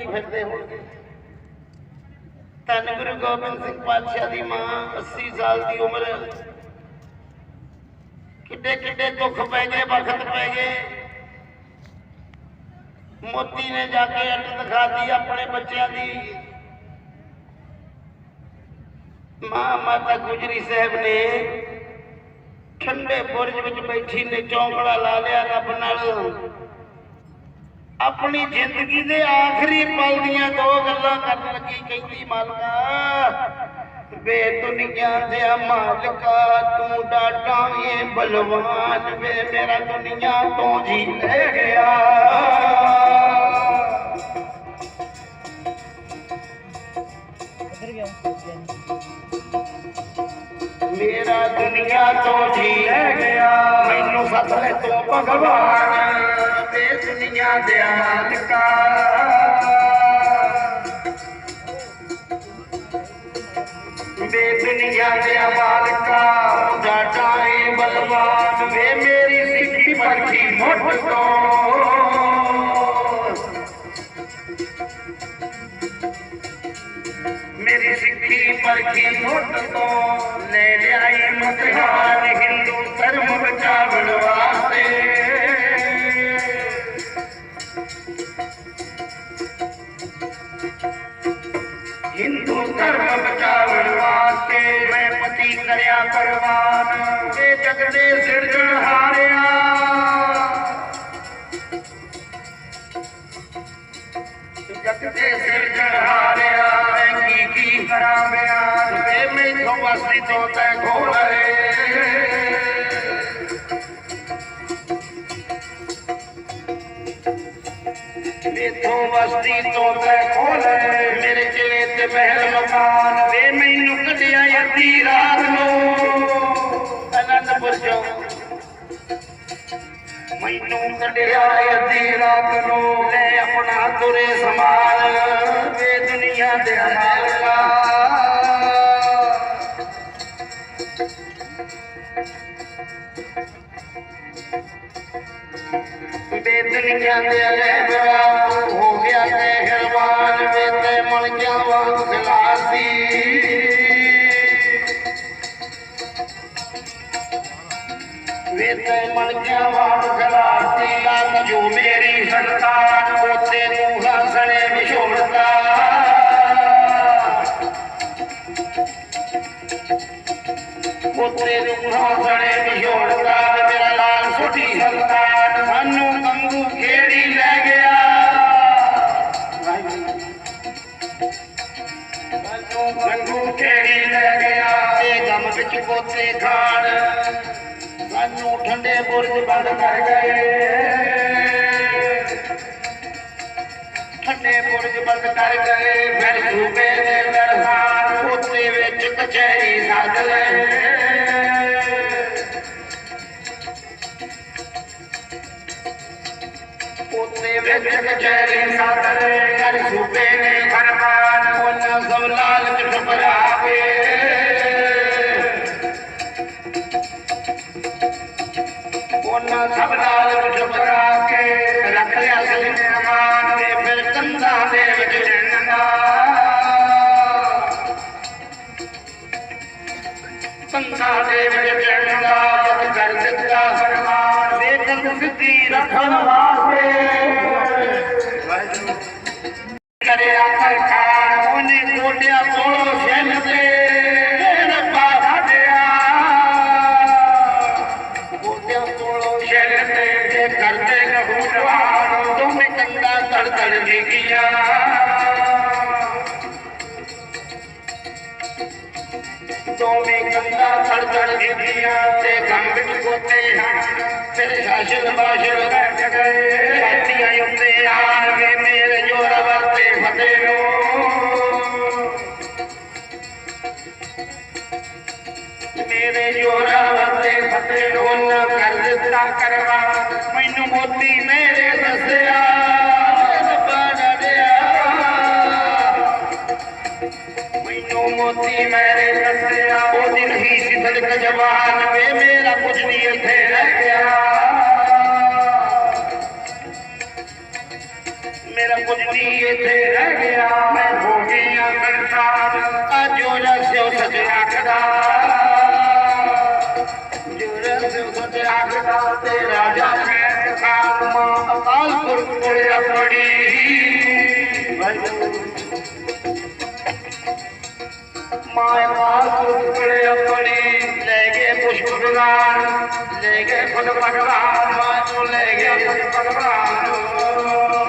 ਕੀ ਫਿਰਦੇ ਹੋਣਗੇ। ਧੰਨ ਗੁਰੂ ਗੋਬਿੰਦ ਸਿੰਘ ਪਾਤਸ਼ਾਹ ਦੀ ਮਾਂ 80 ਸਾਲ ਦੀ ਉਮਰ। ਕਿੱਡੇ ਕਿੱਡੇ ਦੁੱਖ ਪੈ ਗਏ ਵਕਤ ਪੈ ਗਏ। ਮੋਤੀ ਨੇ ਜਾ ਕੇ ਅੱਟ ਦਿਖਾਤੀ ਆਪਣੇ ਬੱਚਿਆਂ ਦੀ। ਮਾਂ ਮਾਤਾ ਗੁਜਰੀ ਸਾਹਿਬ ਨੇ ਠੰਡੇ ਬੁਰਜ ਵਿੱਚ ਬੈਠੀ ਨੇ ਚੌਂਕੜਾ ਲਾ ਲਿਆ ਰੱਬ ਨਾਲ। ਆਪਣੀ ਜ਼ਿੰਦਗੀ ਦੇ ਆਖਰੀ ਪਲ ਦੀਆਂ ਦੋ ਗੱਲਾਂ ਕਰਨ ਲੱਗੀ ਕਹਿੰਦੀ ਮਾਲਕਾ ਵੇ ਦੁਨੀਆ ਦੇ ਮਾਲਕਾ ਤੂੰ ਡਾਟਾ ਏ ਬਲਵਾਨ ਵੇ ਮੇਰਾ ਦੁਨੀਆ ਤੋਂ ਜੀ ਲੈ ਗਿਆ ਕਿੱਧਰ ਗਿਆ ਮੇਰਾ ਦੁਨੀਆ ਤੋਂ ਜੀ ਲੈ ਗਿਆ ਮੈਨੂੰ ਸੱਤ ਲੈ ਤੂੰ ਭਗਵਾਨ दुनिया दे का। वे दुनिया दे मालका जाटा है बलवान, वे मेरी सिद्धि पर मुठ तो मेरी सिद्धि पर मुठ तो ले ले आई मत हार हिल ਧਰਮ ਬਚਾਵਣ ਵਾਸਤੇ ਮੈਂ ਪਤੀ ਕਰਿਆ ਕੁਰਬਾਨ ਇਹ ਜਗ ਦੇ ਸਿਰਜਣਹਾਰਿਆ ਜਗ ਦੇ ਸਿਰਜਣਹਾਰਿਆ ਮੈਂ ਕੀ ਕੀ ਕਰਾਂ ਬਿਆਨ ਵੇ ਮੈਥੋਂ ਵਸਦੀ ਤੋਂ ਤੈ ਖੋਲ ਰੇ ਮੈਥੋਂ ਵਸਦੀ ਤੋਂ ਤੈ ਖੋਲ ਰੇ ਮੇਰੇ ਕਿਲੇ ਤੇ ਮਹਿਲ ਮਕਾਨ ਵੇ ਮੈਨੂੰ ਕੱਢਿਆ ਅੱਧੀ ਰਾਤ ਨੂੰ ਅਨੰਦਪੁਰ ਚੋਂ ਮੈਨੂੰ ਕੱਢਿਆ ਅੱਧੀ ਰਾਤ ਨੂੰ ਲੈ ਆਪਣਾ ਤੁਰੇ ਸਮਾਨ ਵੇ ਦੁਨੀਆ ਦੇ ਮਾਲਕਾ ਵੇ ਦੁਨੀਆ ਦੇ ਵੇ ਤੇ ਮਨ ਗਿਆ ਵਾਣ ਖਲਾਸੀ ਲੱਗ ਜੋ ਮੇਰੀ ਸੰਤਾਨ ਉਤੇ ਤੂੰ ਹਸਣੇ ਵਿਛੋੜਦਾ ਉਤੇ ਤੂੰ ਹਸਣੇ ਵਿਛੋੜਦਾ ਤੇ ਮੇਰਾ ਲਾਲ ਛੋਟੀ ਸੰਤਾਨ ਸਾਨੂੰ ਗੰਗੂ ਖੇੜੀ ਲੈ ਗਿਆ। ਸਾਨੂੰ ਗੰਗੂ ਖੇੜੀ ਲੈ ਗਿਆ ਤੇ ਗਮ ਵਿੱਚ ਪੋਤੇ ਖਾਣ। ਸਾਨੂੰ ਠੰਡੇ ਬੁਰਜ ਬੰਦ ਕਰ ਗਏ। ਠੰਡੇ ਬੁਰਜ ਬੰਦ ਕਰ ਗਏ। ਫਿਰ ਸੂਬੇ ਦੇ ਦਰਬਾਰ ਉੱਤੇ ਵਿੱਚ ਕਚਹਿਰੀ ਸੱਦ ਲੈ ਉੱਤੇ ਵਿੱਚ ਕਚਹਿਰੀ ਸੱਦ ਲੈ ਕਰ ਸੂਬੇ ਨੇ ਫਰਮਾਨ ਉਹਨਾਂ ਸਭ ਲਾਲਚ ਠੁਕਰਾਵੇ ਉਹਨਾਂ ਸਭ ਨਾਲ ਠੁਕਰਾ ਕੇ ਰੱਖ ਲਿਆ ਸੀ ਅਮਾਨ ਤੇ ਫਿਰ ਕੰਧਾਂ ਦੇ ਵਿੱਚ ਜੰਨਾ ਕੰਧਾਂ ਦੇ ਵਿੱਚ ਜੰਨਾ ਜਦ ਕਰ ਦਿੱਤਾ ਫਰਮਾਨ ਵੇਖਣ ਸਿੱਧੀ ਰੱਖਣ ਵਾਸਤੇ ਕਰਿਆ ਕਰਖਾਨ ਉਹਨੇ ਗੋਡਿਆ ਕੋਲੋਂ ਕੋਲੋਂ ਛਿੰਨ ਤੇ ਤੇ ਕਰਦੇ ਰਹੂ ਜਵਾਨ, ਦੋਵੇਂ ਕੰਦਾ ਤੜ ਤੜ ਡਿੱਗੀਆਂ ਦੋਵੇਂ ਕੰਦਾ ਤੜ ਤੜ ਡਿੱਗੀਆਂ ਤੇ ਗਮ ਵਿੱਚ ਗੋਤੇ ਹਨ ਤੇਰੇ ਸ਼ਾਸਨ ਬਾਸ਼ਰ ਬੈਠ ਗਏ। ਮੈਨੂੰ ਮੋਤੀ ਮੇਰੇ ਦੱਸਿਆ ਮੈਨੂੰ ਮੋਤੀ ਮੇਰੇ ਦੱਸਿਆ, ਉਹ ਦਿਨ ਹੀ ਸਿੱਧੜ ਜਵਾਨ ਵੇ ਮੇਰਾ ਕੁਝ ਨਹੀਂ ਇੱਥੇ ਰਹਿ ਗਿਆ। ਮੇਰਾ ਕੁਝ ਨਹੀਂ ਇੱਥੇ ਰਹਿ ਗਿਆ, ਮੈਂ ਹੋ ਗਿਆ ਕਰਤਾਰ সাথে রাজা পড়ি মায়া পড়ি লেগে পুষ্পগান লেগে ফটো পাঠান লেগে ফটো পাঠান